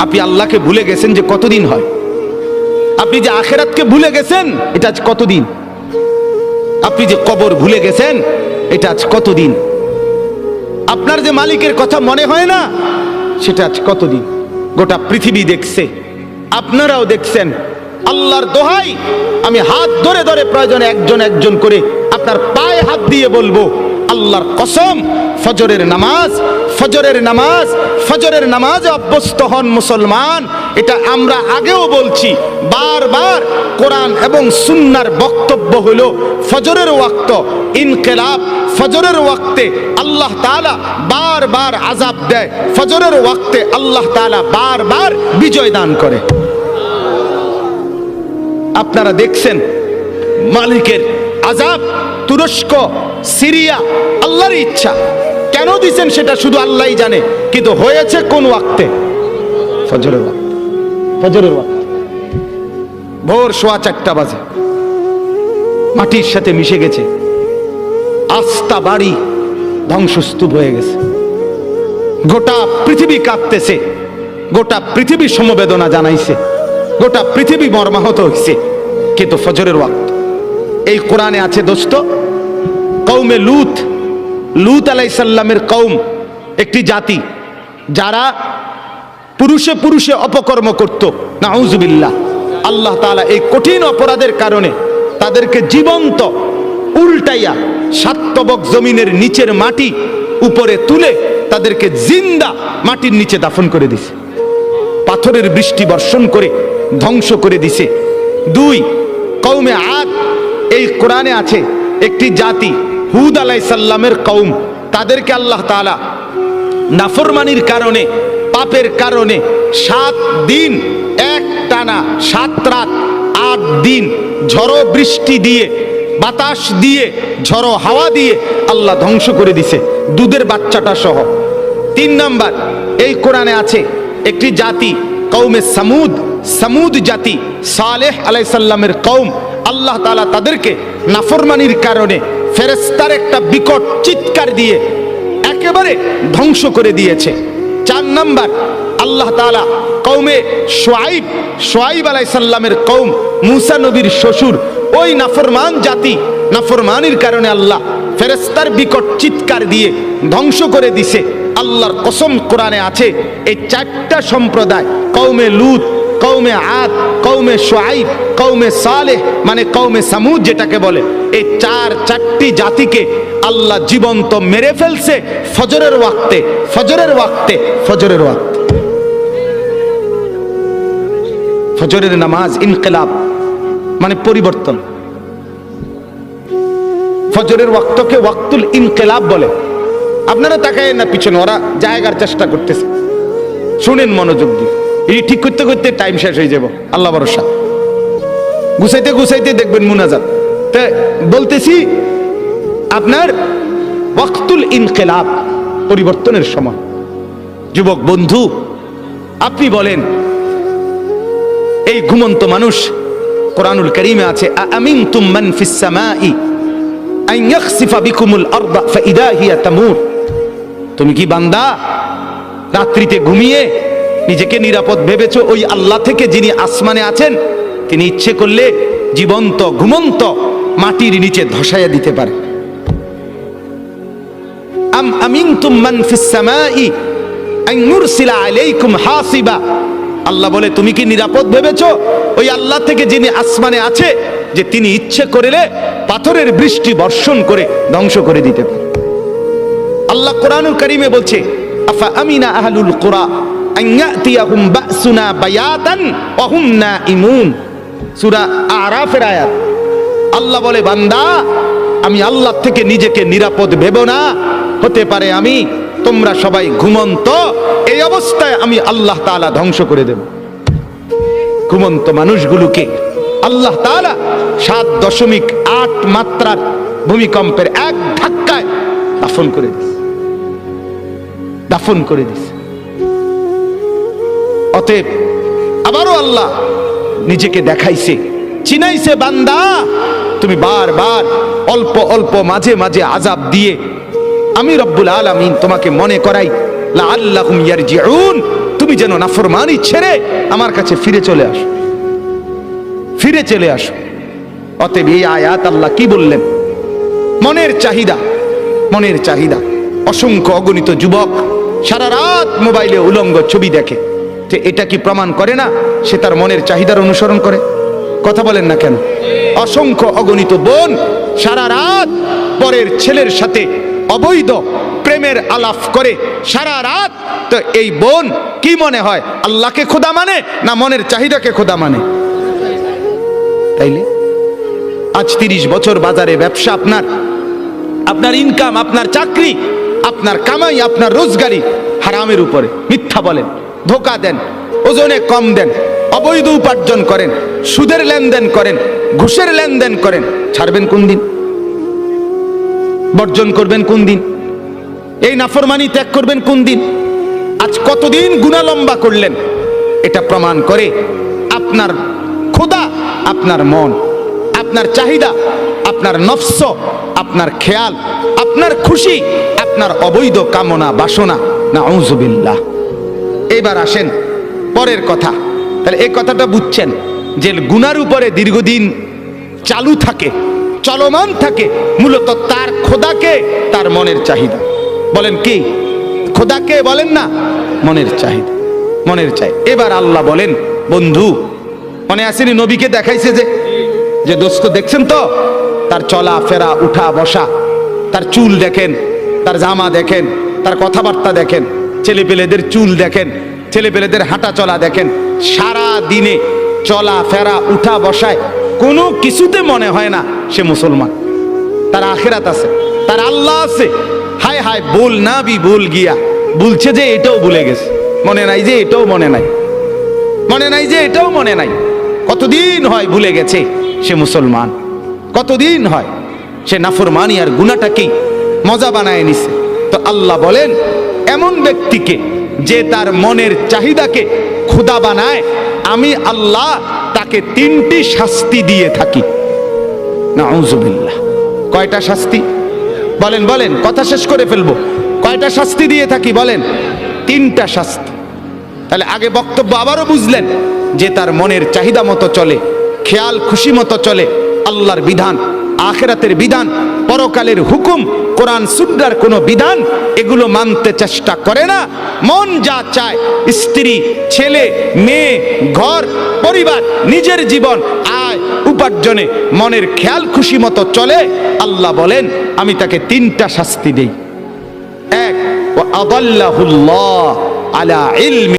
আপনি আল্লাহকে ভুলে গেছেন যে কতদিন হয়? আপনি যে আখেরাতকে ভুলে গেছেন, এটা আজ কতদিন? আপনি যে কবর ভুলে গেছেন, এটা আজ কতদিন? আপনার যে মালিকের কথা মনে হয় না, সেটা আজ কতদিন? গোটা পৃথিবী দেখছে, আপনারাও দেখছেন। আল্লাহর দোহাই, আমি হাত ধরে ধরে প্রয়োজনে একজন একজন করে আপনার পায়ে হাত দিয়ে বলব আল্লাহর কসম, ফজরের নামাজ ফজরের নামাজ, ফজরের নামাজে অভ্যস্ত হন মুসলমান। এটা আমরা আগেও বলছি, বারবার কোরআন এবং সুন্নার বক্তব্য হলো ফজরের ওয়াক্ত ইনকেলাব, ফজরের ওয়াক্তে আল্লাহ তাআলা বারবার আজাব দেয়, ফজরের ওয়াক্তে আল্লাহ তাআলা বারবার বিজয় দান করে। আপনারা দেখছেন মালিকের আজাব তুরস্ক সিরিয়া, আল্লাহর ইচ্ছা। কেন দিছেন সেটা শুধু আল্লাহ জানে, কিন্তু হয়েছে কোন ওয়াক্তে? ফজরের ফজরের ভোর সোয়া চারটা বাজে। মাটির সাথে মিশে গেছে। আস্তা বাড়ি ধ্বংসস্তূপ হয়ে গেছে। গোটা পৃথিবী কাঁপতেছে। গোটা পৃথিবী সমবেদনা জানাইছে। গোটা পৃথিবী মর্মাহত হয়েছে কিন্তু ফজরের ওয়াক্ত। এই কোরআনে আছে দোস্ত কৌমে লুত। লুত আলাইসাল্লামের কৌম একটি জাতি যারা পুরুষে পুরুষে অপকর্ম করত। নাউজুবিল্লাহ। আল্লাহ তাআলা এই কঠিন অপরাধের কারণে তাদেরকে জীবন্ত উল্টাইয়া সাত্তবক জমিনের নিচের মাটি উপরে তুলে তাদেরকে জিন্দা মাটির নিচে দাফন করে দিছে। পাথরের বৃষ্টি বর্ষণ করে ধ্বংস করে দিছে। দুই কৌমে আদ। এই কোরআনে আছে একটি জাতি হুদ আলাই সাল্লামের কৌম তাদেরকে আল্লাহ তাআলা নাফরমানির কারণে, পাপের কারণে সাত দিন এক টানা সাত রাত, আট দিন ঝড়ো বৃষ্টি দিয়ে, বাতাস দিয়ে, ঝড়ো হাওয়া দিয়ে আল্লাহ ধ্বংস করে দিছে, দুধের বাচ্চাটা সহ। তিন নাম্বার, এই কোরআনে আছে, একটি জাতি কৌমে সামুদ সামুদ জাতি সালেহ আলাইসাল্লামের কৌম আল্লাহ তাআলা তাদেরকে নাফরমানির কারণে ফেরেস্তার একটা বিকট চিৎকার দিয়ে একেবারে ধ্বংস করে দিয়েছে। চার নাম্বার, আল্লাহ তাআলা কৌমে সোয়াইব সোয়াইব আলাইসাল্লামের কৌম মুসা নবীর শ্বশুর, ওই নাফরমান জাতি, নাফরমানির কারণে আল্লাহ ফেরেস্তার বিকট চিৎকার দিয়ে ধ্বংস করে দিছে। আল্লাহর কসম কোরআনে আছে, এই চারটা সম্প্রদায় কৌমে লুত কৌমে আদ কৌমে সোয়াইব কৌমে সালেহ মানে কৌমে সামুদ যেটাকে বলে। এই চার, চারটি জাতিকে আল্লাহ জীবন্ত মেরে ফেলছে ফজরের ওয়াক্তে ফজরের ওয়াক্তে ফজরের ওয়াক্তে। ফজরের নামাজ ইনকিলাব মানে পরিবর্তন। ফজরের ওয়াক্তকে ওয়াক্তুল ইনকিলাব বলে। আপনারা তাকায় না পিছনে, ওরা জায়গার চেষ্টা করতেছে। শুনেন মনোযোগ দিয়ে। এই ঠিক করতে করতে টাইম শেষ হয়ে যাব। আল্লাহ ভরসা। গুছাইতে গুছাইতে দেখবেন মুনাজাত। তা বলতেছি, আপনার ওয়াক্তুল ইনকেলাব পরিবর্তনের সময়। যুবক বন্ধু, আপনি বলেন, এই ঘুমন্ত মানুষ কোরআনুল করিমে আছে আমিন তুমান ফিস সামাই আন ইয়াখসিফা বিকুমুল আরদা ফাইদা তামুর? তুমি কি বান্দা? রাত্রিতে ঘুমিয়ে নিজেকে নিরাপদ ভেবেছো, ওই আল্লাহ থেকে যিনি আসমানে আছেন, তিনি ইচ্ছে করলে জীবন্ত, ঘুমন্ত মাটির নিচে ধসাইয়া দিতে পারে। আল্লাহ বলে, তুমি কি নিরাপদ ভেবেছো, ওই আল্লাহ থেকে যিনি আসমানে আছে, যে তিনি ইচ্ছে করলে পাথরের বৃষ্টি বর্ষণ করে ধ্বংস করে দিতে পারে। আল্লাহ কোরআনুল করিমে বলছে, আফা আমিনা আহলুল কুরা বাসুনা বায়াতান ওয়া হুম নাইমুন সূরা আরাফের আয়াত। আল্লাহ বলে, বান্দা, আমি আল্লাহ থেকে নিজেকে নিরাপদ ভেবো না। হতে পারে আমি, তোমরা সবাই ঘুমন্ত, এই অবস্থায় আমি আল্লাহ তাআলা ধ্বংস করে দেব। ঘুমন্ত মানুষগুলোকে আল্লাহ তাআলা সাত দশমিক আট মাত্রার ভূমিকম্পের এক ধাক্কায় দাফন করে দিস দাফন করে দিস অতএব আবারও আল্লাহ নিজেকে দেখাইছে। চিনাইছে বান্দা, তুমি বারবার অল্প অল্প মাঝে মাঝে আজাব দিয়ে আমি রব্বুল আলামিন তোমাকে মনে করাই, লাআল্লাহুম তুমি যেন নাফরমানি ছেড়ে আমার কাছে ফিরে চলে আসো। ফিরে চলে আসো। অতএব এই আয়াত আল্লাহ কি বললেন? মনের চাহিদা মনের চাহিদা। অসংখ্য অগণিত যুবক সারা রাত মোবাইলে উলঙ্গ ছবি দেখে। যে এটা কি প্রমাণ করে না? সে তার মনের চাহিদার অনুসরণ করে। কথা বলেন না কেন? অসংখ্য অগণিত বোন সারা রাত পরের ছেলের সাথে অবৈধ প্রেমের আলাপ করে। সারা রাত তো এই বোন কি মনে হয়? আল্লাহকে খোদা মানে না মনের চাহিদাকে খোদা মানে? তাইলে? আজ তিরিশ বছর বাজারে ব্যবসা আপনার। আপনার ইনকাম আপনার চাকরি, আপনার কামাই, আপনার রোজগারি হারামের উপরে। মিথ্যা বলেন। ধোকা দেন, ওজনে কম দেন, অবৈধ উপার্জন করেন, সুদের লেনদেন করেন, ঘুষের লেনদেন করেন। ছাড়বেন কোন দিন? বর্জন করবেন কোন দিন? এই নাফরমানি ত্যাগ করবেন কোন দিন? আজ কতদিন গুণা লম্বা করলেন? এটা প্রমাণ করে আপনার খোদা আপনার মন, আপনার চাহিদা, আপনার নফস, আপনার খেয়াল, আপনার খুশি, আপনার অবৈধ কামনা বাসনা। না ঔজবিল্লাহ এবার আসেন পরের কথা। তাহলে এই কথাটা বুঝছেন যে গুনার উপরে দীর্ঘদিন চালু থাকে, চলমান থাকে, মূলত তার খোদাকে তার মনের চাহিদা। বলেন কি? খোদাকে বলেন না, মনের চাহিদা। মনের চাই এবার আল্লাহ বলেন, বন্ধু, মনে আসেনি নবীকে দেখাইছে যে যে দোস্ত দেখছেন তো? তার চলা, ফেরা, উঠা, বসা, তার চুল দেখেন, তার জামা দেখেন, তার কথাবার্তা দেখেন। ছেলেপেলেদের চুল দেখেন, ছেলেপেলেদের হাঁটা চলা দেখেন, সারা দিনে চলা ফেরা উঠা বসায় কোনো কিছুতে মনে হয় না সে মুসলমান। তার আখেরাত আছে, তার আল্লাহ আছে। হায় হায় বল না বি বল গিয়া। বলছে যে এটাও ভুলে গেছে। মনে নাই যে এটাও মনে নাই। মনে নাই যে এটাও মনে নাই। কতদিন হয় ভুলে গেছে সে মুসলমান। কতদিন হয় সে নাফরমানি আর গুনাটাকেই মজা বানায় নিছে। তো আল্লাহ বলেন এমন ব্যক্তিকে যে তার মনের চাহিদাকে ক্ষুদা বানায়, আমি আল্লাহ তাকে তিনটি শাস্তি দিয়ে থাকি। নাউজুবিল্লাহ। কয়টা শাস্তি? বলেন বলেন, কথা শেষ করে ফেলব। কয়টা শাস্তি দিয়ে থাকি, বলেন? তিনটা শাস্তি। তাহলে আগে বক্তব্য আবারও বুঝলেন যে তার মনের চাহিদা মতো চলে, খেয়াল খুশি মতো চলে, আল্লাহর বিধান, আখেরাতের বিধান পরকালের হুকুম, কোরআন সুদ্রার কোনো বিধান, এগুলো মানতে চেষ্টা করে না। মন যা চায়, স্ত্রী, ছেলে, মেয়ে, ঘর, পরিবার, নিজের জীবন, আয়, উপার্জনে মনের খেয়াল খুশি মতো চলে। আল্লাহ বলেন, আমি তাকে তিনটা শাস্তি দেই। এক আদাল্লাহুল্লাহ আলা ইলমি।